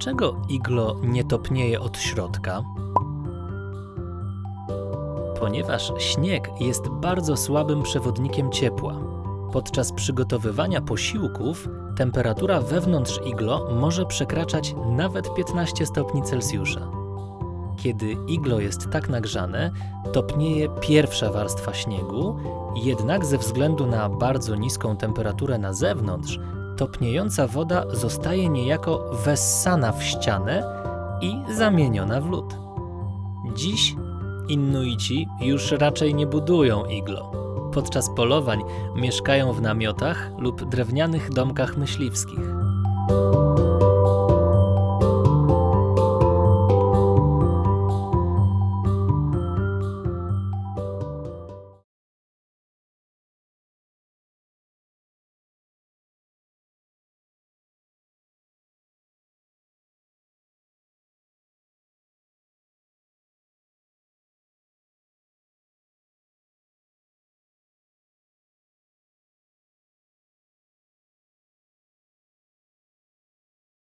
Dlaczego iglo nie topnieje od środka? Ponieważ śnieg jest bardzo słabym przewodnikiem ciepła. Podczas przygotowywania posiłków temperatura wewnątrz iglo może przekraczać nawet 15 stopni Celsjusza. Kiedy iglo jest tak nagrzane, topnieje pierwsza warstwa śniegu, jednak ze względu na bardzo niską temperaturę na zewnątrz, topniejąca woda zostaje niejako wessana w ścianę i zamieniona w lód. Dziś Inuici już raczej nie budują iglo. Podczas polowań mieszkają w namiotach lub drewnianych domkach myśliwskich.